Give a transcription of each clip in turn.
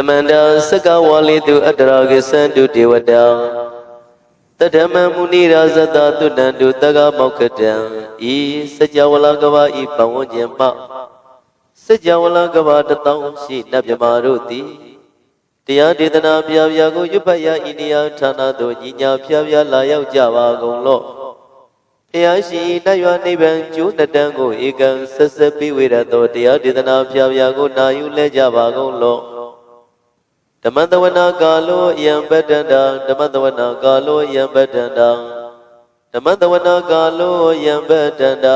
သမန္တာစကဝါလိတုအတ္တရာကိသန္တုဒေဝတာတတမမုနိရာဇတသုတံတုတက္ကမောက္ခတံဤစัจ java လာကဘာဤပဝန်းကျင်မှစัจ java လာကဘာတတောင်းရှိနတ်မြမာတို့သည်တရားဒေသနာပြပြကိုရွတ်ဖတ်ရဤနေရာဌာနသို့ညီညာပြပြလာရောက်ကြပါကုန်လော့ဘုရားရှိနတ်ရွာနိဗ္ဗာန်ကျိုးတတန်းကိုဧကံဆက်ဆက်ပြီးဝေရသောတရားဒေသနာပြပြကိုနာယူလဲကြပါကုန်လော့ဓ မ္မတဝနာကာလောယံပတ္တန္တဓမ္မတဝနာကာလောယံပတ္တန္တဓမ္မတဝနာကာလောယံပတ္တန္တ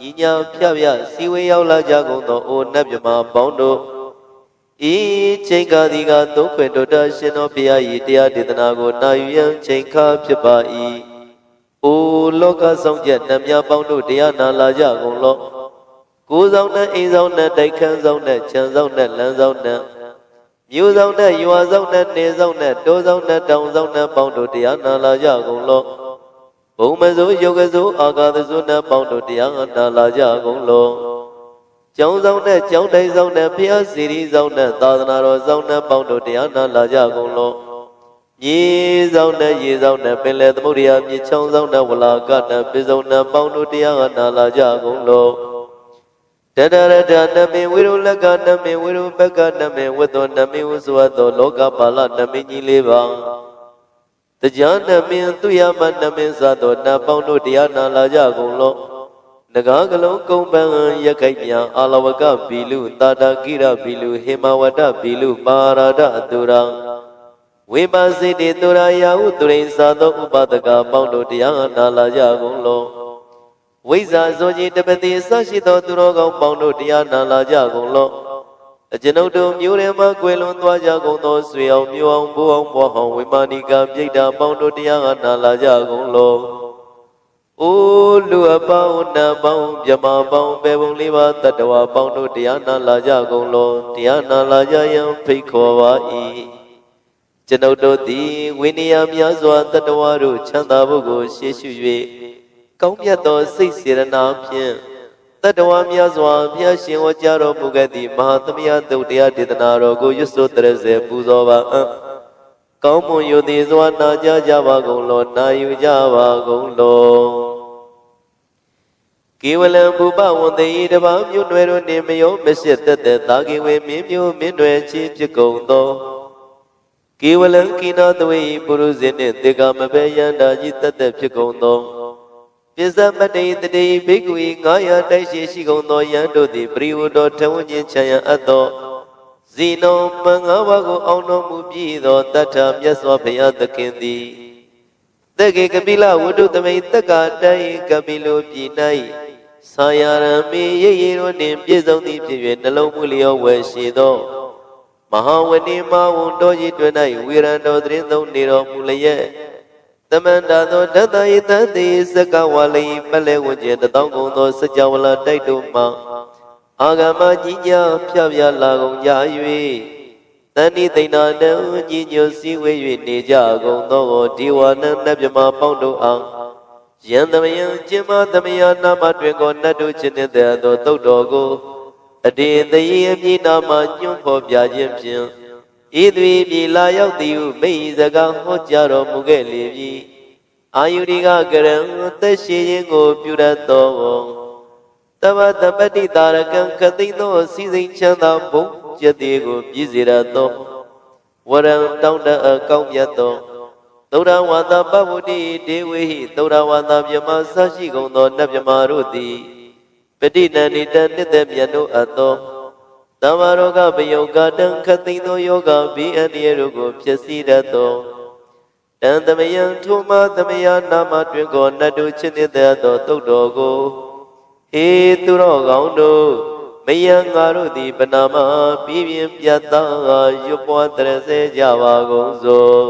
ညီညာဖြပြစီဝေရောက်လာကြကုန်သောအိုနတ်မြမပေါင်းတို့ဤချိန်ကာဒီကသုံးခွင်တို့တရှင်တော်ဘုရား၏တရားဒေသနာကိုနာယူရန်ချိန်ခါဖြစ်ပါ၏အိုလောကဆောင်ချက်နတ်များပေါင်းတို့တရားနာလာကြကုန်လော့ကိုယ်ဆောင်နဲ့အိမ်ဆောင်နဲ့တိုက်ခန်းဆောင်နဲ့ခြံဆောင်နဲ့လမ်းဆောင်နဲ့ မြို့ဆောင်နဲ့ရွာဆောင်နဲ့နေဆောင်နဲ့တောဆောင်နဲ့တောင်ဆောင်နဲ့ပေါင်းတို့တရားနာလာကြကုန်လော့ဘုံမစိုးယုတ်ကစိုးအာဃာတစိုးနဲ့ပေါင်းတို့တရားနာလာကြကုန်လော့ကျောင်းဆောင်နဲ့ကျောင်းတိုင်းဆောင်နဲ့ဘုရားစီရီဆောင်နဲ့သာသနာတော်ဆောင်နဲ့ပေါင်းတို့တရားနာလာကြကုန်လော့မြေဆောင်နဲ့ရေဆောင်နဲ့ပင်လယ်သမုဒ္ဒရာမြေချောင်းဆောင်နဲ့ဝလာကနဲ့ပိစုံနဲ့ပေါင်းတို့တရားနာလာကြကုန်လော့ တတရတနမေဝိရုလကနမေဝိရုပကနမေဝတ္တောနမေဝဇဝတ္တောလောကပါလနမေကြီးလေးပါတရားနမေသူယမနမေသသောနတ်ပေါင်းတို့တရားနာလာကြကုန်လော့နဂါကလုံးကုံပန်းရခိုက်မြန်အာလဝကဘီလူတာတာကိရဘီလူဟေမဝတဘီလူပါရာဒအတုရာဝိပါစိတေတုရာယာဟုသူရိသာသောဥပဒကပေါင်းတို့တရားနာလာကြကုန်လော့ ဝိဇ္ဇာဇောကြီးတပတိအစရှိသောသူတော်ကောင်းပေါင်းတို့တရားနာလာကြကုန်လော့အကျွန်ုပ်တို့မျိုးရဲမှာကွယ်လွန်သွားကြကုန်သောဆွေအောင်မျိုးအောင်ဘိုးအောင်ဘွားအောင်ဝိမာနိကပြိတ္တာပေါင်းတို့တရားနာလာကြကုန်လော့အိုးလူအပေါင်းနတ်ပေါင်းမြမပေါင်းပေပုံလေးပါတတ္တဝါပေါင်းတို့တရားနာလာကြကုန်လော့တရားနာလာကြရန်ဖိတ်ခေါ်ပါ၏ကျွန်ုပ်တို့သည်ဝိနည်းများစွာတတ္တဝါတို့ချမ်းသာဖို့ကိုရှေ့ရှု၍ ကောင်းမြတ်သောစိတ်စေရနာဖြင့်တတ္တဝါများစွာဘုရားရှင်ဟောကြားတော်မူခဲ့သည့်မဟာသမယသုတ်တရားဒေသနာတော်ကိုရွတ်ဆိုတရစေပူဇော်ပါအံ့ကောင်းမွန်ယုသည်စွာနာကြားကြပါကုန်လောနာယူကြပါကုန်လောကေဝလံဘူပဝန္တေဤတပါးမြို့နယ်တို့နေမယောမရှိသက်သက်သာကေဝေမင်းမျိုးမင်းတွေချင်းဖြစ်ကုန်သောကေဝလံကိနာသဝေပုရုဇဉ်နှင့်တေကမဘေယန္တာကြီးသက်သက်ဖြစ်ကုန်သော ပစ္စမတ္တိတတိဘိက္ခုဤ900တိုက်ရှိရှိကုန်သောယံတို့သည်ပရိဝတ္တောထဝဉ္ချင်းချံရန်အပ်သောဇီနောမင်္ဂဝါကိုအောင်တော်မူပြီးသောတတ္ထမြတ်စွာဘုရားသခင်သည်တက္ကေကပိလဝတ္ထုသမိန်တက္ကတိုင်ကပိလိုပြည်၌ဆာယရမေရေရေတို့နှင့်ပြည့်စုံသည်ဖြစ်၍နှလုံးမူလျောဝယ်ရှိသော မဟာဝဏိမဝံတော်ကြီးတွင်၌ဝေရံတော်သတင်းသုံးနေတော်မူလျက် သမန္တာသောတတယတတိစကဝါလိပလဲဝကျင်တတောင်းကုန်သောစကြဝဠာတိုက်တို့မှအာဂမကြီးညာဖြပြလာကုန်ကြ၍တဏိသိဏတံကြီးညိုစည်းဝေး၍နေကြကုန်သောဒီဝနနတ်မြမပေါင်းတို့အားယံသမယံကျင်မသမယနာမတွင်ကိုနတ်တို့ချင်းတဲ့သောတုတ်တော်ကိုအတေတယေအမည်နာမညွှန်ဖော်ပြခြင်းဖြင့် ဤသွေပြီလာရောက်သည်ဟုမိတ်စကားဟောကြားတော်မူခဲ့လေပြီအာယုရိကကရံသက်ရှိခြင်းကို ပြုရသောတဝတပတ္တိတာရကံခသိသောစီစိန်ချမ်းသာဘုံကျက်သေးကို ပြည့်စေရသောဝရံတောင်းတအကောင်းမြတ်သောသုဒ္ဓဝါဒပဝုတိဒေဝေဟိသုဒ္ဓဝါဒမြမဆရှိကုန်သောနတ်မြမာတို့သည်ပဋိနန္ဒီတနှစ်သက်မြတ်တို့အပ်သော တမ္မာရောဂပယုတ်ကတံခသိန်သောယောဂဘိအန္တရာတို့ကိုဖြစ်စီတတ်သောတန်သမယံထိုမသမယနာမတွင်ကိုနတ်တို့ချစ်နေတဲ့သောတုတ်တော်ကိုဟေသူတော်ကောင်းတို့မယံငါတို့သည်ပနာမပြင်းပြင်းပြတ်သားရွပွားတရစေကြပါကုန်စို့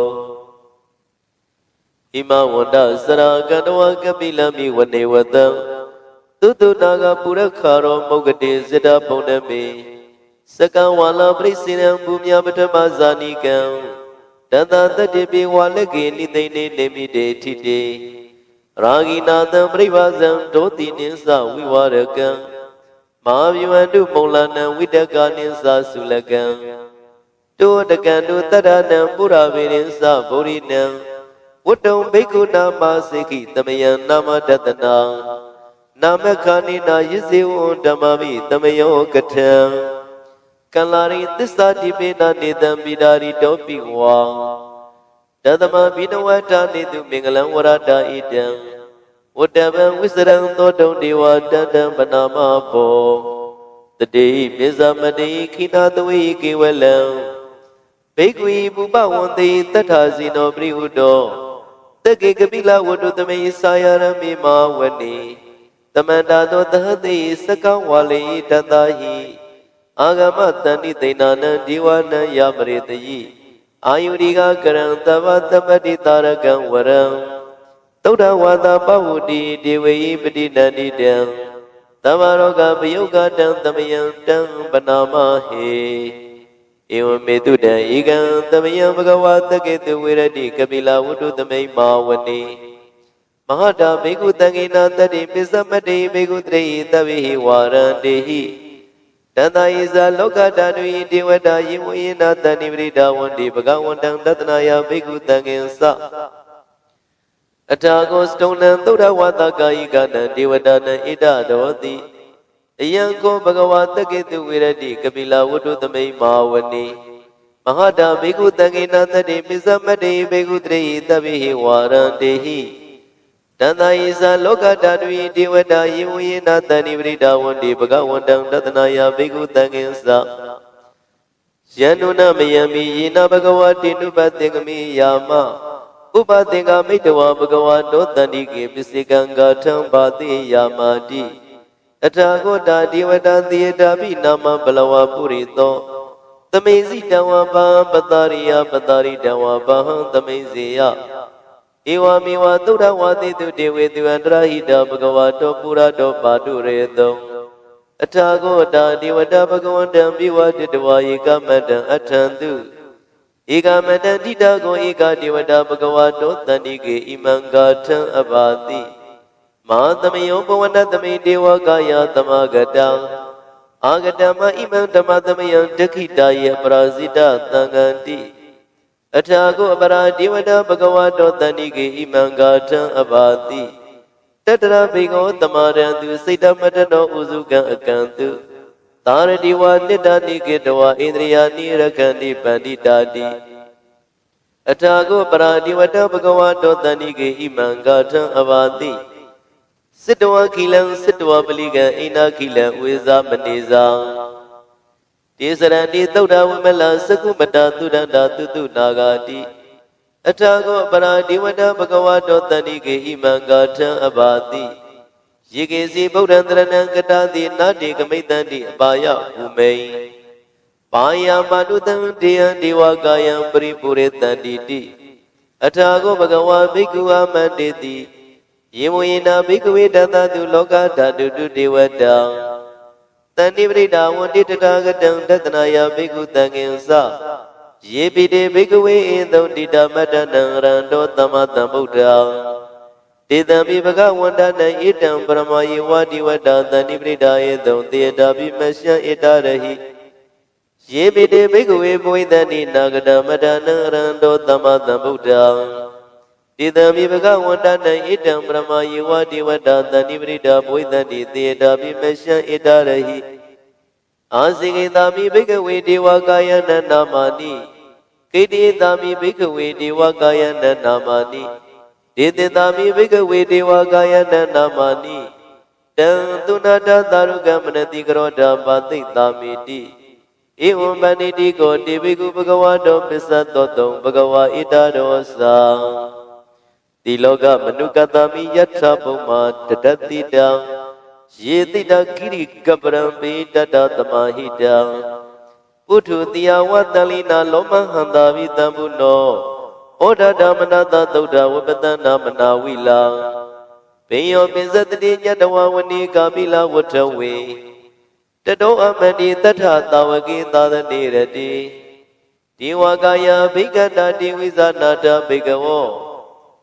ဣမဝန္တစရာကတဝကပိလမိဝနေဝတံသုတုနာကပုရခါရောမုဂ္ဂတိဇဒဘုံနမေ စကံဝါလာပရိစေနံဘူမြပထမဇာနိကံတတတတ္တိပိဝါလကေနိသိနေနေမိတေထိတေရာဂိနာတံပြိပါဇံဒောတိနိသဝိဝရကံမဟာဗျဝန္တုမௌလနံဝိတကာနိသသုလကံတောတကံတုတတရဏံပုရာဝေရင်သဗောဓိနံဝတ္တုံဘိက္ခုနာမစေခိတမယံနာမတတနာနာမခာနိနာယဇေဝံဓမ္မမိတမယောကထံ ကလ္လာရိသစ္စာတိပေနာနေတံပိဒါရိတောပိဝါတသမဘိနဝတ္တာနေတုမင်္ဂလံဝရတာဣတံဝတ္တဗံဝိစရံသောတုံဒေဝတတံပနာမဘောတတိပိဇမတိခိနာတဝိကေဝလံဘိက္ခွေပုပဝန္တိတထာဇိနောပရိဟုတောတက္ကေကပိလဝတ္တုသမေသာယရမေမဝနေတမန္တာသောသဟတိစကံဝါလေတတဟိ အာဂမတန္တိသိဏနံဒီဝနံယမရေတယိအာယုရိကကရံတဝတပတိတာရကံဝရံသုဒ္ဓဝါဒပဝုတိဒေဝေပတိနန္တိတံသမ္မာရောဂပယုတ်ကတံသမယံတံပနာမဟေဧဝမေတုတံဧကံသမယံဘဂဝါတကေတုဝေရတိကပိလဝတ္တုသမိမာဝနေမဟာတာဘေကုတံဂိနာတတိပိသမတေဘေကုတရေတဝိဟိဝါရန္တေဟိ တန္တာယိဇာလောကတာနုယိဒေဝတာယိဝေနတဏိပရိဒဝန္တိဘဂဝန္တံတတနာယဘေကုတံဂင်္စအထာကိုစတုံနံသုဒ္ဓဝါဒကာယိကနံဒေဝတာနံဣဒတော်တိအယံကိုဘဂဝါတကေတုဝေရတိကပိလဝတ္ထုသမိန်မာဝနေမဟာတာဘေကုတံဂိနာတတိပိသမတေဘေကုတရေတပိဟိဝါရန္တေဟိ တန္တယိဇာလောကတာတုယဒေဝတာယေဝယေနတဏိပရိဒဝန္တိဘဂဝန္တံတတနာယဘေကုတံဂင်္စယန္နုနမယံမိယေနဘဂဝတိနုပတေကမိယာမဥပသင်္ကမိတဝဘဂဝတောတန္တိကေပစ္စေကံဂါထံပါတိယာမာတိအထာဂောတာဒေဝတာသေယတာပိနာမဘလဝပုရိသောသမေစီတဝပံပတရိယပတရိတဝပံသမေစီယ ဧဝမေဝသုဒ္ဓဝါတိတုဒေဝေသူအန္တရဟိတဘဂဝတောပုရတောပါတုရေတုံအထာဂောတာဒေဝတာဘဂဝန္တံပိဝတိတဝါယေကမတံအထံတုဧကမတံတိတာကိုဧကဒေဝတာဘဂဝတောတန္တိကေဣမံဂါထံအဘာတိမဟာသမယောဘဝနသမိဒေဝကာယသမဂတံအာဂတမဣမံဓမ္မသမယံဒက္ခိတာယေပရာဇိတသံဃန္တိ အထာကိုအပရာဒေဝတာဘဂဝတောတန္တိကေဣမံဂါထံအဘာတိတတရဘေကောတမရံသူစိတ်တမတနောဥစုကံအကံတုသာရတိဝနိတ္တနိကေတဝဣန္ဒြိယာနိရခန္တိပန္တိတာတိအထာကိုပရာဒီဝတဘဂဝတောတန္တိကေဣမံဂါထံအဘာတိစစ်တဝခိလံစစ်တဝပလိကံအိနာခိလံဝေဇာမနေဇာ တေစရဏိသုဒ္ဓဝိမလသကုမတာသုဒ္ဓတာတုတုနာဂာတိအထာကောပရာဒီဝတဘဂဝတောတဏိကေဣမံဂါထံအဘာတိယေကေစီဗုဒ္ဓံတရဏံကတာတိနာတိကမိတံတိအပါယဘူမိန်ပါယမတုတံတေယံဒေဝကာယံပရိပုရေတန္တိတိအထာကောဘဂဝါဘိက္ခုအမန္တေတိယေမယေနာဘိကဝေတသတုလောကဓာတုတုဒေဝတံ တဏိပရိဒါဝန္တိတထာဂတံတတနာယဘိက္ခုတံငင်္စယေပိတေဘိကဝေဧသုံတိတမတ္တနံရန္တောသမ္မာသမ္ဗုဒ္ဓံတေတံပိဘဂဝန္တနံဣတံပရမယေဝတိဝတ္တတဏိပရိဒါယေသုံတေတာပိမရှံဣတရဟိယေပိတေဘိကဝေဘဝိတန္တိနာဂတမတ္တနံရန္တောသမ္မာသမ္ဗုဒ္ဓံ တိတံမိဘဂဝန္တနံဣတံပရမယေဝတိဝတ္တတဏိပရိဒါဘဝိတန္တိသေတာပိမရှံဣတရဟိအာစိကေတာမိဘိကဝေဒေဝကာယနနာမာနိကိတိတာမိဘိကဝေဒေဝကာယနနာမာနိဒေတိတာမိဘိကဝေဒေဝကာယနနာမာနိတံသူနာတသာရုကမနတိကရောဓပါတိတာမိတိဧဝံဗန္တိတိကိုတေဘိကုဘဂဝါတောပစ္စသောတုံဘဂဝါဣတာရောသာ ဒီလောကမနုကတမိယထာဘုံမာတတတိတံယေတိတကိရိကပရံပေတတသမဟိတံပုထုတိယဝတ္တလိနာလောမဟန္တာဝိတံဘုနောဩဒဓမ္မနာတသုဒ္ဓဝပတနာမနာဝိလံဘေယောပိစတတိညတဝဝနိကာပိလဝထဝေတတောအမတိတထသာဝကေသာသနေရတိဒီဝကာယဘိကတာတိဝိဇာနာတဘိကဝော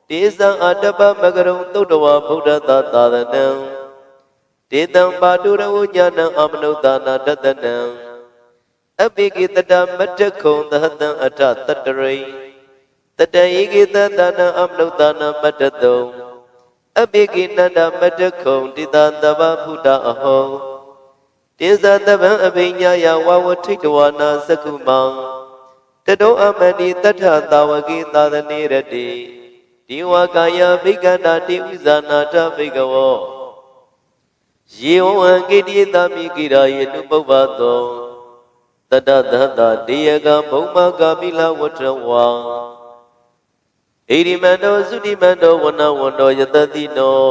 တေဇံအတပမကရုံသုတ္တဝဗုဒ္ဓသာသာသနံတေတံပါတုရဝညာဏအမနုဿာနာတတနံအပိကိတတမတ္တခုံသဟတံအထတတရိတတယေကိတတနာအမနုဿာနမတ္တတုံအပိကိနန္ဒမတ္တခုံတိတတဗ္ဗဖုဒအဟောတိဇတဗံအဘိညာယဝဝထိတဝနာသကုမံတတောအမဏိတထသာဝကိသာသနေရတိ ဒီဝကာယဘိကန္တာတိဥဇာနာတဘိကဝောယေဝံကိတိတမိကိရာယေတုပုပ္ပသောတတသတ္တတေယကဘုံမကာမိလဝတ္ထဝံဣရိမန္တောသုတိမန္တောဝနဝန္တောယတတိနော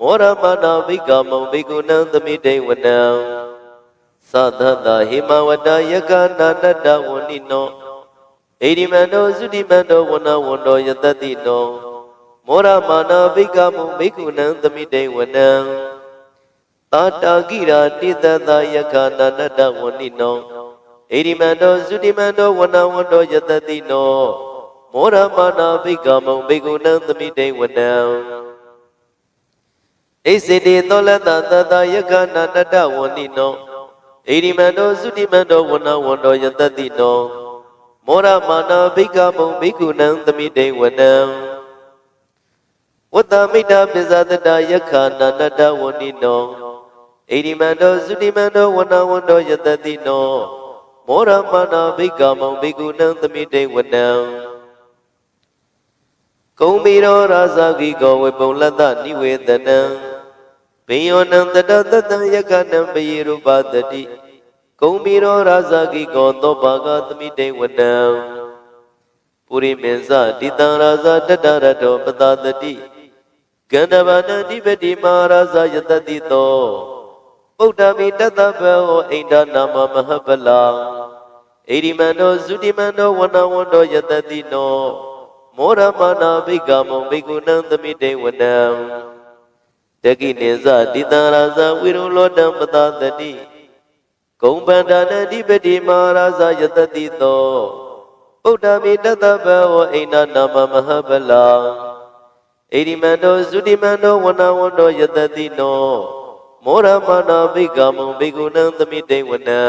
မောရမနာဘိကမံဘိကုဏံသမိတေဝနံသသတ္တဟိမဝတ္တယကနာနတ္တဝဏိနောဣရိမန္တောသုတိမန္တောဝနဝန္တောယတတိနော မောရမနာဘိကမံဘိကုဏံသမိတေဝနံတာတာကိရာတိတတယကနာနတ္တဝဏိနောဣရိမန္တောသုတိမန္တောဝနဝန္တောယတတိနောမောရမနာဘိကမံဘိကုဏံသမိတေဝနံဣစေတေသောလတသတယကနာနတ္တဝဏိနောဣရိမန္တောသုတိမန္တောဝနဝန္တောယတတိနောမောရမနာဘိကမံဘိကုဏံသမိတေဝနံ ဝတ္တမိတ္တပိဇာတတယခာနာနတ္တဝဏိနောဣရိမန္တောသုတိမန္တောဝနဝန္တောယတတိနောမောရမနာဘိကမံဘိကုဏံသမိတေဝနံကုံမီရောရာဇဂိကောဝေပုံလတ္တနိဝေဒနံဘေယောနံတတတတံယကနံပယေရုပတတိကုံမီရောရာဇဂိကောသောဘာဂသမိတေဝနံပုရိမေဇတိတံရာဇတတရတောပတတတိ Gandhavana Nivedi Maharaja Yatadito Buddhami Tattavao Ainda Nama Mahabala Erimano Sudimano Vanavando Yatadino Moramana Vigamo Vigunandami Devanam Tagineza Ditaraza Virulodam Patatati Kumbandana Nivedi Maharaja Yatadito Buddhami Tattavao Ainda Nama Mahabala ဣရိမန္တောဇုတိမန္တောဝနဝန္တောယတတိနောမောရမနာဘိကမံဘိကုဏံသမိတေဝနံ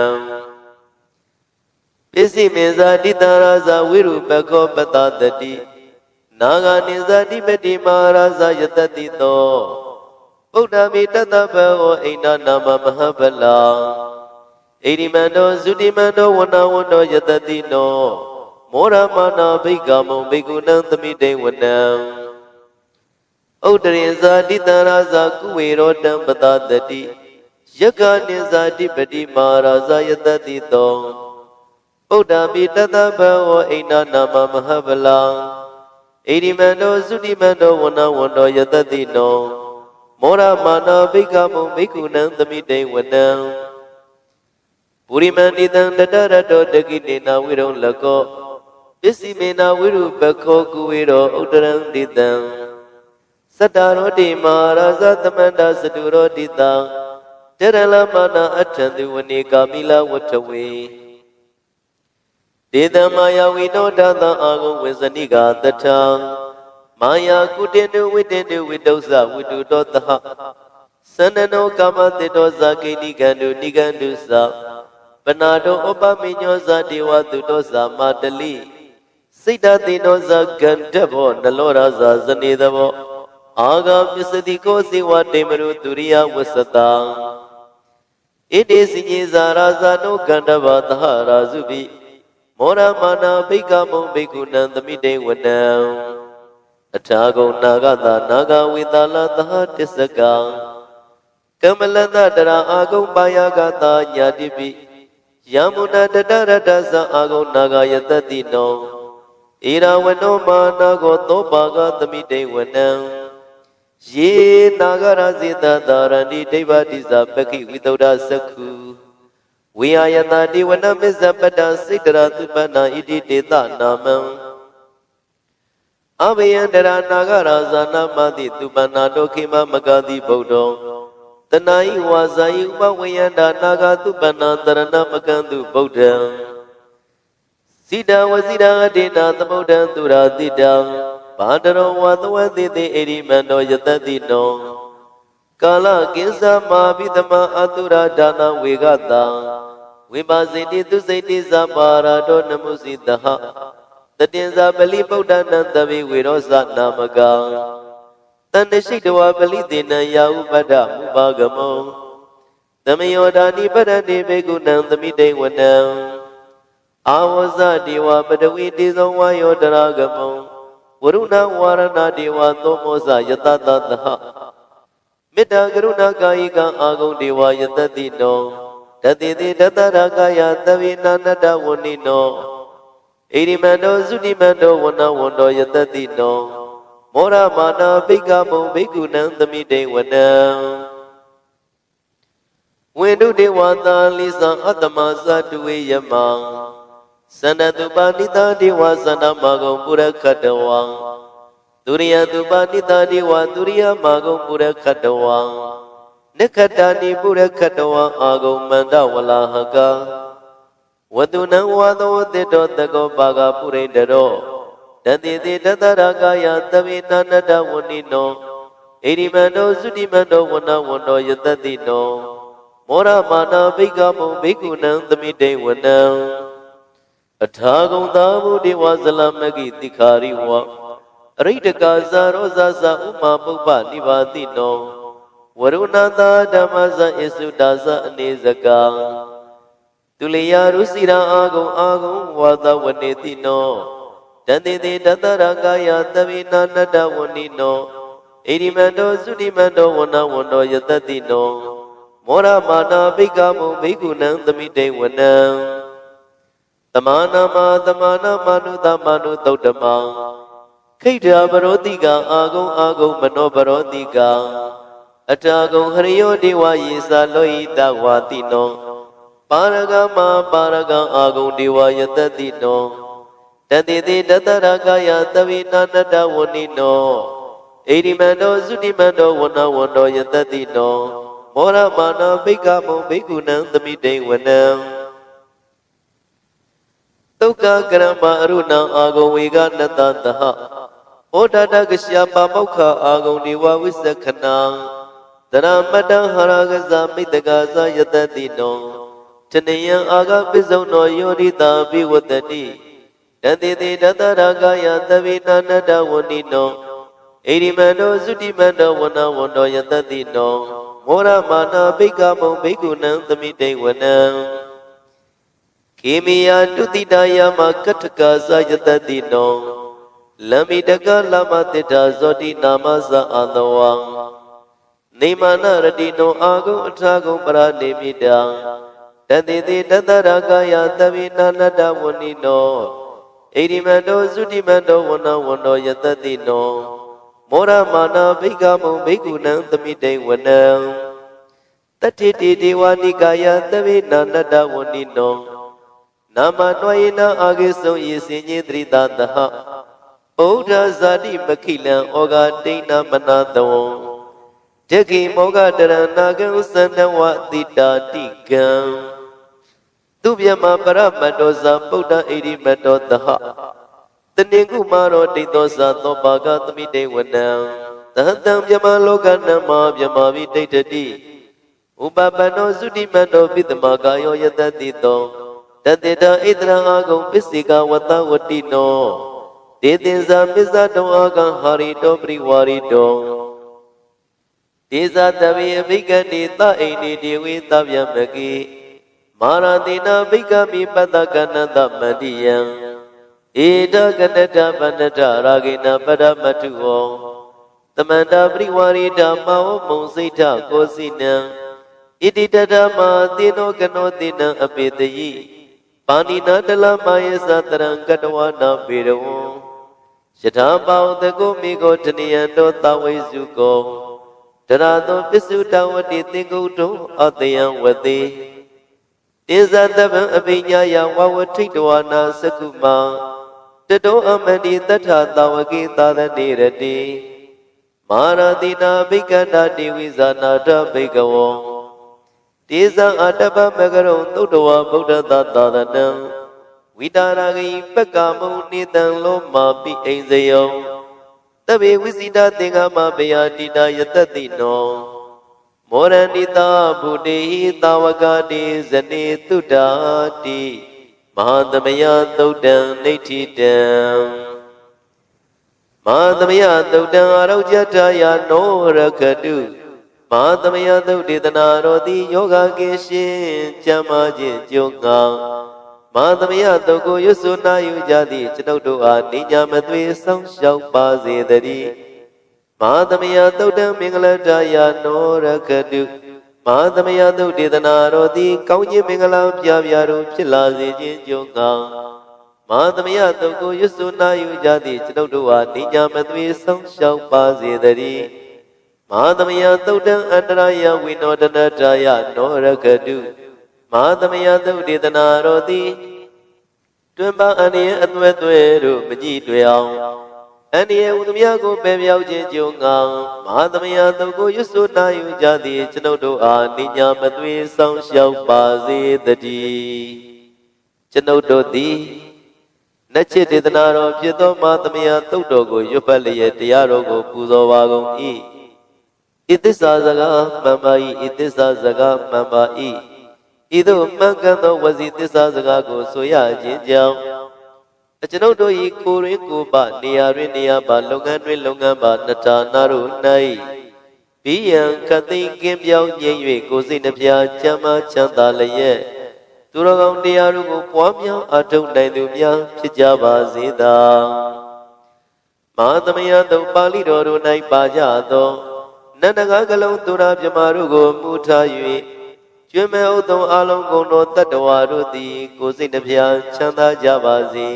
တကိနေဇတိတံရာဇဝိရုလောတံပတတတိကုံပန္ဒနာတိပတိမဟာရာဇယတတိတောပုဒ္ဓမိတတဘောအိန္ဒနာမမဟပလံဣရိမန္တောဇုတိမန္တောဝနဝန္တောယတတိနောမောရမနာဘိကမံဘိကုဏံသမိတေဝနံပစ္စည်းမေဇာတိတရာဇဝိရုပကောပတတတိနာဂာနိဇာတိပတိမဟာရာဇယတတိတောဗုဒ္ဓမိတတဘောအိန္ဒနာမမဟဗလာဣရိမန္တောဇုတိမန္တောဝနဝန္တောယတတိနောမောရမနာဘိကမံဘိကုဏံသမိတေဝနံ ဥဒရိဇာတိတရာဇကုဝေရောတံပတတတိယက္ခနိဇာတိပတိမဟာရာဇယတတိတောဗုဒ္ဓမိတတဘောအိန္ဒနာမမဟဗလာဣရိမန္တောသုတိမန္တောဝနဝန္တောယတတိနောမောရမာနာဘိကမုံဘိက္ခုနံသမိတေဝနံပုရိမန္တိတံတတရတောတကိနေနာဝိရုံလကောပစ္စည်းမေနာဝိရုပခောကုဝေရောဥတရံတိတံ စတ္တရောတိမာရာဇသမန္တစတုရောတိတံတရလမနာအထံသူဝနေကာမိလဝတ္ထဝေဒေတမာယဝိနောဒသအာဂုဝေဇနိကာတထံမာယာကုတေနုဝိတေနုဝိတုဇဝိတုတောတဟသန္နနောကာမတေတောဇာကိဏိကန္တုနိကန္တုသပနာတောဥပမိညောဇာဒေဝတုတောဇာမာတလိစိတ်တတိနောဇာကန္တဘောနလောရာဇာဇနေတဘော အာဂပစ္စတိကိုစေဝတေမရုသူရိယဝစ္စတံဣတိစိညေဇာရာဇာနောကန္တဘာသဟရာဇုပိမောရမာနာဘိကမုံဘိက္ခုနံသမိတေဝနံအထာဂုံနာဂတာနာဂဝေတာလသဟတစ္စကံကမလတတရာအာဂုံပါယဂတာညာတိပိယမုဏတတရတသအာဂုံနာဂယတတိနောဣရာဝနောမာနာကောသောပါကသမိတေဝနံ ယေနာဂရဇေတတာရဏိဒိဗ္ဗတိဇပကိဝိသုဒ္ဓစက္ခုဝိယယတတိဝနမစ္ဆပတ္တစိတ်တရာသုပနာဣတိတေတနာမံအဘယံတရာနာဂရာဇာနာမတိသုပနာတောခိမမဂတိဗုဒ္ဓောတနာဤဝါဇာယဥပဝေယန္တာနာဂသုပနာတရဏမကံတုဗုဒ္ဓံစိတဝစီတံအတေနာသမုဒ္ဒံသူရာတိတံ ဘာတရောဝသဝတိတိဣရိမန္တောယတတိနောကာလကိစ္ဆမာပိသမအတုရာဒါနဝေကတံဝိပါစိတိသူစိတိသပါရာတောနမုစီတဟတတင်္ဇာပလိဗုဒ္ဓနာတဗိဝေရောဇနာမကံတန်တရှိတဝပလိသေနံယာဥပဒ္ဒမူပါကမောသမယောဒာနိပရဏိဘေကုဏံသမိတေဝနံအာဝဇဒေဝပတဝီတိဇောဝါယောတရာကမော ဝရုဏဝါရဏဒေဝသောမောဇယတတသဟမေတ္တာကရုဏာကာယကံအာဂုံဒေဝယတတိနောတတိတိတတရကာယသဗိနာနတဝဏိနောဣရိမန္တောသုတိမန္တောဝနဝန္တောယတတိနောမောရမာနာဘိက္ခမုံဘိက္ခုနံသမိတေဝနံဝိန္ဒုတေဝသာလိသံအတ္တမသတုဝေယမံ သန္တတုပါဏိတာဒေဝသန္တမဂုံပုရခတဝံဒုရိယတုပါဏိတာဒေဝဒုရိယမဂုံပုရခတဝံနက္ခတာနိပုရခတဝံအာဂုံမန္တဝလာဟကဝတုနံဝါသောတေတောတကောပါကပုရိတရောတတိတိတတရကာယသဗေနနတဝဏိနောဣရိမန္တောသုတိမန္တောဝနဝန္တောယတတိနောမောရမာနာဘိက္ခမုံဘိက္ခုနံသမိတေဝနံ အထာဂုံသာဘုဒေဝဇလမဂိတိခာရိဝအရိတကာဇာရောဇာဇဥမာပုပ္ပနိဘာတိနောဝရုဏသာဓမ္မဇဣစုဒါဇအနေဇကံသူလျာရုစီရာအာဂုံအာဂုံဝါသဝနေတိနောတတိတိတတရကာယသဗိနာနတဝဏိနောဣရိမန္တောသုတိမန္တောဝနဝန္တောယတတိနောမောရမာနာဘိက္ခမုံဘိက္ခုနံသမိတေဝနံသ မာနာမသမာနာမနုသမနုသုတ်တမံခိတ္တာပရောတိကအာဂုံအာဂုံမနောပရောတိကအထာဂုံဟရိယောဒေဝယေသာလောဟိတဝါတိနောပါရဂမပါရဂံအာဂုံဒေဝယတတိနောတတိတိတတရကာယသဗိနာနတဝဏိနောဣရိမန္တောသုတိမန္တောဝနဝန္တောယတတိနောမောရမာနဘိက္ခမုံဘိက္ခုနံသမိတေဝနံ ဒုက္ခကရမအရုဏံအာဂုံဝေကနတတဟဩဒတကရှပါမောက္ခအာဂုံဒီဝဝိသခဏံတရမတံဟရကဇမိတကဇယတတိနောတနယံအာဂပိစုံနောယောရိတာပိဝတတိတတိတိတတရကာယသဗိနာနတဝဏိနောဣရိမန္တောသုတိမန္တောဝနဝန္တောယတတိနောမောရမာနာဘိက္ခမုံဘိက္ခုနံသမိတေဝနံ ခေမိယတုတိတယမကထကသယတတိနောလမိတကလမတိတာဇောတိနာမဇအာတဝံနေမနရတိနောအာဂုံအထာဂုံပရနေမိတံတတိတိတတရကာယသဗိနာနတဝဏိနောဣရိမန္တောသုတိမန္တောဝနဝန္တောယတတိနောမောရမာနာဘိက္ခမုံဘိက္ခုနံသမိတေဝနံတတိတိဒေဝနိကာယသဗိနာနတဝဏိနော နာမနွေနအာဂေဆုံးယေစင်ညေတရိတာတဟဩဒဇာတိမခိလံဩဃဒိဏမနာတဝံတခိမောဂတရဏကံသန္တဝတိတာတိကံသူမြမပရမတောဇာပုဒ္ဓဣရိမတောတဟတဏိကုမာရောဒိသောဇာသောပါကသမိတေဝနံသဟတံမြမလောကနမမြမဝိဒိဋ္ဌတိဥပပန္နောသုတိမန္တောပိတမကာယောယတတိတော တတေတဣတရံအာဂုံပစ္စိကဝတဝတိနောဒေသင်္ဇာပစ္ဆတောအာကံဟာရိတောပရိဝါရိတောဒေဇာတဝေအဘိကတိသအိန္ဒီဒေဝေသဗျမကိမာရတိနာဘိကမိပတ္တကနတမတိယံဧတကနတပန္နတရာဂိနပရမတုဝံသမန္တာပရိဝါရိဓမ္မောမုံစိတ်ထကိုစိနံဣတိတတမသေနောကနောသေနံအပေတယိ ပါဏိနာတလမယေသတရံကတဝနာပေရဝံယထာပေါတကုမိကိုတနိယံတောသဝိစုကောတရသောပစ္စုတဝတိသင်္ကုတုအတယံဝတိတေဇတဗံအပိညာယဝဝထိတဝနာသကုမံတတောအမန္တိတထသဝကိသာသနေရတိမာရတိနာဘိကန္တာတိဝိဇာနာတဘိကဝံ တေဇံအတပမကရုံသုတဝဗုဒ္ဓသာသာသနံဝိတာရဂိပက္ကမုန်နေတံလောမာပိအိဇယောတဗေဝိစိတာသင်္ဃမဘယတိတာယတတိနောမောရဏိတာဗုတေဟိတာဝကတိဇနေတုတ္တာတိမဟာသမယသုတ်တံနေဋ္ဌိတံမဟာသမယသုတ်တံအာရုကြတယာနောရကတု မဟာသမယသုတ်ဒေသနာရောတိယောဂကေရှင်ကျမ်းမာခြင်းကြုံငါမဟာသမယသုတ်ကိုရွတ်ဆိုနာယူကြသည့်ကျွန်ုပ်တို့အားနိညာမသွေဆောင်ရှောက်ပါစေတည်းမဟာသမယသုတ်တံမင်္ဂလတယာနောရကတုမဟာသမယသုတ်ဒေသနာရောတိကောင်းခြင်းမင်္ဂလာပြပြတို့ဖြစ်လာစေခြင်းကြုံငါမဟာသမယသုတ်ကိုရွတ်ဆိုနာယူကြသည့်ကျွန်ုပ်တို့အားနိညာမသွေဆောင်ရှောက်ပါစေတည်း မဟာသမယသုတ်တံအန္တရာယဝိနောဒနတာယနောရကတုမဟာသမယသုတ်ဒေသနာရောတိတွင်ပါအန္တရာအသွဲသွဲတို့မကြည့်တွေ့အောင်အန္တရာဥသမယကိုပယ်ပြောက်ခြင်းကြုံငါမဟာသမယသုတ်ကိုရွတ်ဆိုနာယူကြသည်ကျွန်ုပ်တို့အားနိညာမသွေဆောင်ရှောက်ပါစေတည်းကျွန်ုပ်တို့သည်နတ်ချစ်ဒေသနာတော်ဖြစ်သောမဟာသမယသုတ်တော်ကိုရွတ်ပတ်လျက်တရားတော်ကိုပူဇော်ပါကုန်၏ ဣသစ္စာစကားမှန်ပါ၏ဣသစ္စာစကားမှန်ပါ၏ဤသို့မှန်ကန်သောဝစီသစ္စာစကားကိုဆိုရခြင်းကြောင့်အကျွန်ုပ်တို့၏ကိုယ်ရင်းကိုယ်ပနေရာတွင်နေရာပါလုပ်ငန်းတွင်လုပ်ငန်းပါနတာနာတို့၌ဘိယံခတ်သိမ်းကင်းပြောင်းငြိမ်၍ကိုယ်စိတ်နှပြချမ်းသာချမ်းသာလျက်သူတော်ကောင်းတရားတို့ကိုပွားများအထောက်နိုင်သူများဖြစ်ကြပါစေသာမဟာသမယတုတ်ပါဠိတော်တို့၌ပါကြသော နန္ဒကကလုံးသူရာမြမတို့ကိုမူထား၍ကျွမ်းမဲ့ဥသုံအလုံးကုန်သောတတ္တဝါတို့သည် ကိုယ်စိတ်နှပြချမ်းသာကြပါစေ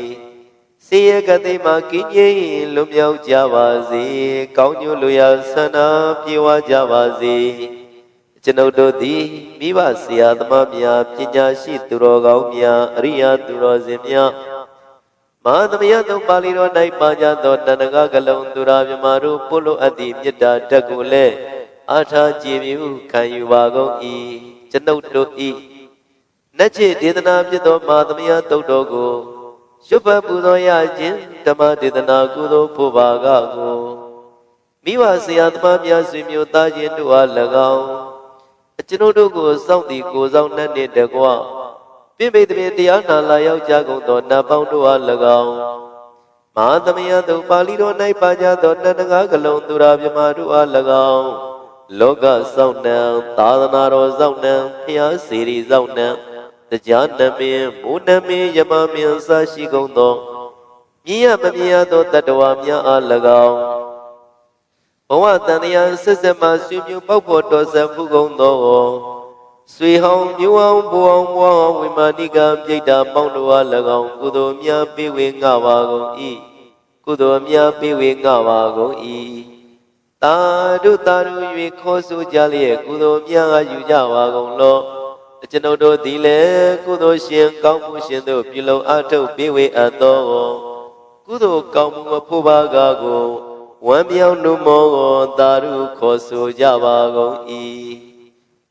စေရကတိမှာကင်းကြီးလွတ်မြောက်ကြပါစေကောင်းကျိုးလိုရာဆန္ဒပြေဝကြပါစေကျွန်ုပ်တို့သည်မိဘဆရာသမားများပညာရှိသူတော်ကောင်းများအရိယာသူတော်စင်များ မဟာသမယသုံးပါဠိတော်၌ပါကြသောတဏ္ဍကကလုံးသူရာမြမတို့ပုလို့အပ်သည့်မေတ္တာတက်ကိုလည်းအားထားကြည်မြူခံယူပါကုန်၏ကျွန်ုပ်တို့၏နတ်ချစ်ဒေသနာဖြစ်သောမဟာသမယတုတ်တော်ကိုရွတ်ပတ်ပူဇော်ရခြင်းဓမ္မဒေသနာကုသိုလ်ဖို့ပါကကိုမိဘဆရာသမားများဆွေမျိုးသားချင်းတို့အား၎င်းအကျွန်ုပ်တို့ကိုစောင့်တည်ကိုဆောင်နှင့်တကွ ပြိပိတပင်တရားနာလာရောက်ကြကုန်သောနတ်ပေါင်းတို့အား၎င်းမဟာသမယတုပါဠိတော်၌ပါကြသောတဏ္ဍကားကလုံးသူရာမြမတို့အား၎င်းလောကစောင့်နှံသာသနာတော်စောင့်နှံဖျားစီရီစောင့်နှံတရားနမင်းမူနမင်းယမမင်းစရှိကုန်သောမြည်ရမမြည်ရသောတတ္တဝါများအား၎င်းဘဝတန်တရားဆက်ဆက်မှဆွေမျိုးပေါက်ပေါ်တော်ဆက်မှုကုန်သော ဆွေဟောင်းမျိုးဟောင်းဘဝဟောင်းဘဝဟောင်းဝိမာနိကပြိတ္တာပေါင်းတို့အား၎င်းကုသိုလ်များပေးဝေငှပါကုန်၏ကုသိုလ်များပေးဝေငှပါကုန်၏တာဒုတာရု၍ခေါ်ဆိုကြလျက်ကုသိုလ်များအားယူကြပါကုန်လောအကျွန်ုပ်တို့သည်လည်းကုသိုလ်ရှင်ကောင်းမှုရှင်တို့ပြုလုပ်အထုတ်ပေးဝေအပ်သောကုသိုလ်ကောင်းမှုအဖို့ပါကကိုဝမ်းမြောက်နှုမောကိုတာရုခေါ်ဆိုကြပါကုန်၏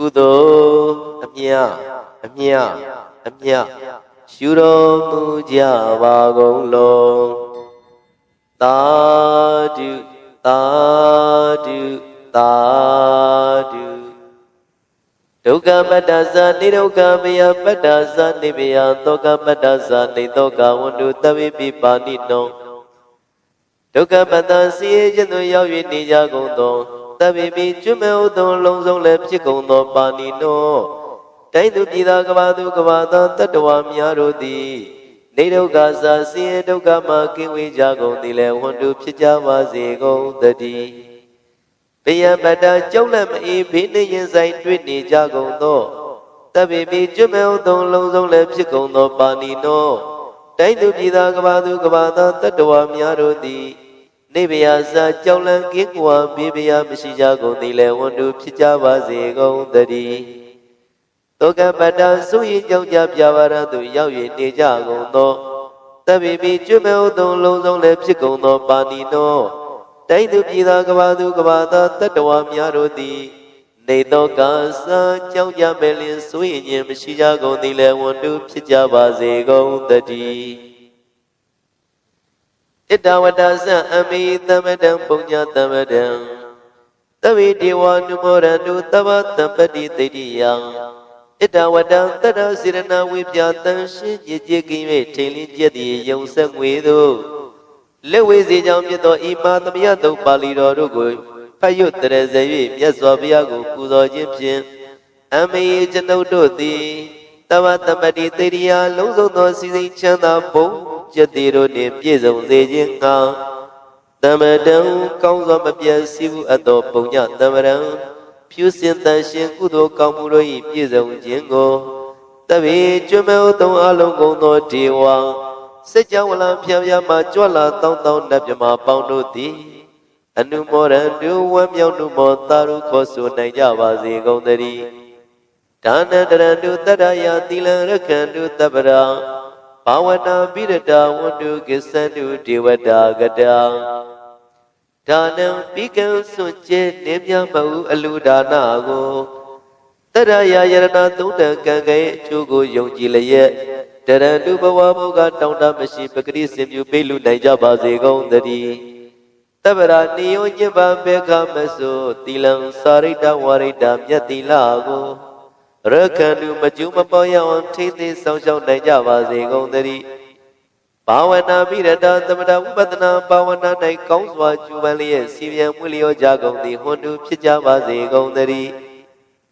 ကုသိုလ်အမြအမြအမြယူတော်မူကြပါကုန်လောတာဓုတာဓုတာဓုဒုက္ခပတ္တဇာနိဒုက္ခမယပတ္တဇာနိမယသောကပတ္တဇာနိသောကဝန္တုတဝိပိပါဏိနောဒုက္ခပတ္တစီရခြင်းသို့ရောက်၍နေကြကုန်သော တပိပိကျွမေဥသောလုံးစုံလည်းဖြစ်ကုန်သောပါဏိနောတိုင်းသူပြည်သားကဘာသူကဘာသောတတ္တဝါများတို့သည်နေဒုက္ခစာဆင်းရဲဒုက္ခမှကင်းဝေးကြကုန်သည်လည်းဝန္တုဖြစ်ကြပါစေကုန်သတည်းဘယံပတ္တကျုံလက်မအေးဘေးနှင့်ရင်ဆိုင်တွေ့နေကြကုန်သောတပိပိကျွမေဥသောလုံးစုံလည်းဖြစ်ကုန်သောပါဏိနောတိုင်းသူပြည်သားကဘာသူကဘာသောတတ္တဝါများတို့သည် နေဗျာစာကြောက်လန့်ကင်းကွာဘေးဗျာမရှိကြကုန်သည်လဲဝန်တူဖြစ်ကြပါစေကုန်သတည်းတောကပတ္တဆိုရင်ကြောင့်ကြပြပါရသူရောက်၍နေကြကုန်သောတပိပိကျွတ်မဲ့ဥသုံးလုံးစုံလည်းဖြစ်ကုန်သောပါဏိနောတိုင်းသူပြည်သားကဘာသူကဘာသားတတ္တဝါများတို့သည်နေသောကာစာကြောင့်ကြမဲ့လင်ဆိုရင်ခြင်းမရှိကြကုန်သည်လဲဝန်တူဖြစ်ကြပါစေကုန်သတည်း ဣတဝတ္တသအမိသမတံပုညသမတံသဗ္ဗေဒေဝနုမောရန္တုသဗ္ဗတံပတိတိတိယံဣတဝတ္တတတ္တစေရဏဝိပြတံရှင်ကြည်ကြည်ကင်း၍ထိန်လင်းကျက်သည်ယုံဆက်ငွေသို့လက်ဝေစီကြောင့်ဖြစ်သောဤမာသမယတုတ်ပါဠိတော်တို့ကိုဖတ်ရွတ်တရစေ၍မြတ်စွာဘုရားကိုပူဇော်ခြင်းဖြင့်အမေကျွန်ုပ်တို့သည်တမ္မတမ္ပတိတေရိယာလုံးစုံသောစီစိန်ချမ်းသာဘုံ ကျက်သေးတို့နှင့်ပြည့်စုံစေခြင်းငှာတမ္မတံကောင်းစွာမပြတ်စီဘူးအပ်သောပုံညတမ္မရံဖြူစင်တန်ရှင်ကုသိုလ်ကောင်းမှုတို့၏ပြည့်စုံခြင်းကိုတပည့်ကျွမဲဥသုံးအလုံးကုန်သောဒေဝစัจ java လံဖြံဖြံမှကြွလာတောင်းတောင်းနတ်မြမပေါင်းတို့သည်အနုမောရန္တုဝမ်းမြောက်နုမောတာရုခေါ်ဆိုနိုင်ကြပါစေကုန်သတည်းဒါနတရန္တုတတ္တယာသီလံရခန္တုတပ္ပရာ ဘာဝနာပိရတာဝန္တုကိသန္တုဒေဝတာကတံဒါနံပိကံစွန့်ကျဲနေမြမဟုအလူဒါနကိုတရယာယရဏသုံးတံကံကဲအကျိုးကိုယုံကြည်လျက်တရန္တုဘဝဘုကတောင်းတမရှိပဂရိစင်မြူပိလူနိုင်ကြပါစေကုန်သတည်းတပ္ပရာနိယောညပံဘေခမဆိုတိလံစာရိတဝရိတမြတ်တိလာကို ရခန္တုမကျူးမပေါ်ရအောင်ထိမ့်သိဆောင်ရှောက်နိုင်ကြပါစေကုန်သတည်းဘာဝနာပိရတသမထဥပဒနာဘာဝနာ၌ကောင်းစွာကျူပန်လျက်စီပြန်မွေလျောကြကုန်သည်ဟွန်တုဖြစ်ကြပါစေကုန်သတည်း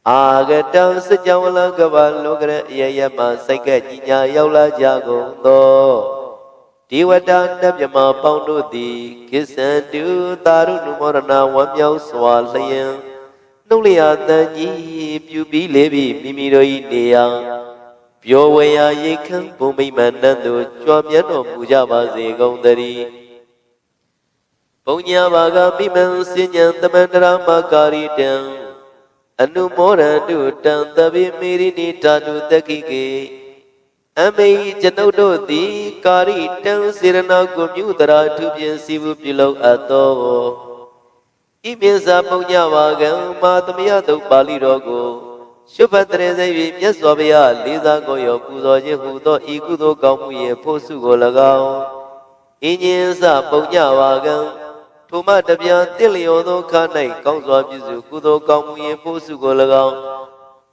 အာဂတံစကြဝဠကဘာလောကရအယယမစိုက်ကကြီးညာရောက်လာကြကုန်သောဒီဝတ္တနတ်မြမပေါင်းတို့သည်ကိစ္ဆန္တုသာရုဏုမောရဏဝမ်းမြောက်စွာလျင် နှုတ်လျာတန်ကြီးပြုပြီးလေပြီမိမိတို့၏နေရာပျော်ဝေရာရိတ်ခမ်းဘုံမိမ္မာနတ်တို့ကြွားမြတ်တော်မူကြပါစေကုန်သတည်းဘုံညာဘာကမိမံစဉ္ဉံသမန္တရာမကာရီတံအနုမောရတုတံသဗ္ဗေမေရိနိဓာတုတက္ခိကေအမေကျွန်ုပ်တို့သည်ကာရိတံစေရနာကိုမြုတရာထုပြင်စီဘူးပြုလုပ်အပ်သော ဤပင်စာပုံညပါကံမာသမယတုတ်ပါဠိတော်ကိုရှုဖတ်တရေစေ၍မြတ်စွာဘုရားလေးစားကိုရောပူဇော်ခြင်းဟူသောဤကုသိုလ်ကောင်းမှုရဲ့ဖို့စုကို၎င်းအင်းချင်းစပုံညပါကံထိုမှတပြန်တင့်လျော်သောခါ၌ကောင်းစွာပြုစုကုသိုလ်ကောင်းမှုရဲ့ဖို့စုကို၎င်း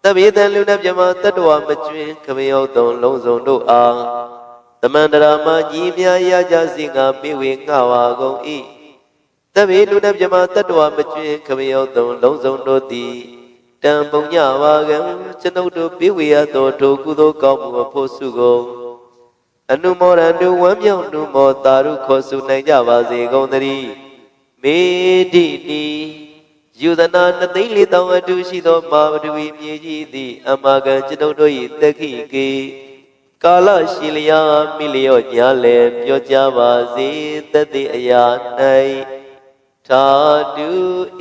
တပိတံလူနှင့်မြမတတ္တဝမကျွင်းခမယောတုံလုံးစုံတို့အားတမန္တရာမကြီးမြာရကြစီငါပိဝေငှပါကုန်၏ တပိလူနှင့်မြမတတ္တဝမကျွင်းခမယောတုံလုံးစုံတို့သည်တံပုံညပါကံကျွန်ုပ်တို့ပိဝေရသောထိုကုသိုလ်ကောင်းမှုအဖို့စုကုန်အနုမောရန္တုဝမ်းမြောက်နုမောတာရုခေါ်ဆိုနိုင်ကြပါစေကုန်သတည်းမေတိတိယူဒနာနသိလေးတောင်အတူရှိသောမာဝတဝီမြေကြီးသည် အမဂံကျွန်ုပ်တို့၏တက်ခိကေကာလရှိလျာမိလျော့ညာလေပြောကြပါစေတသက်အရာ၌ သာတု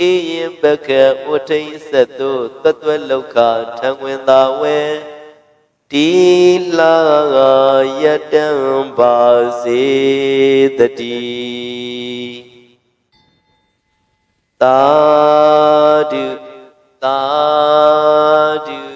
အေယံပကဝထိန်ဆက်သို့သတ္တဝလောကထံဝင်သာဝဲတီလာယတံပါစေတတိသာဓုသာဓု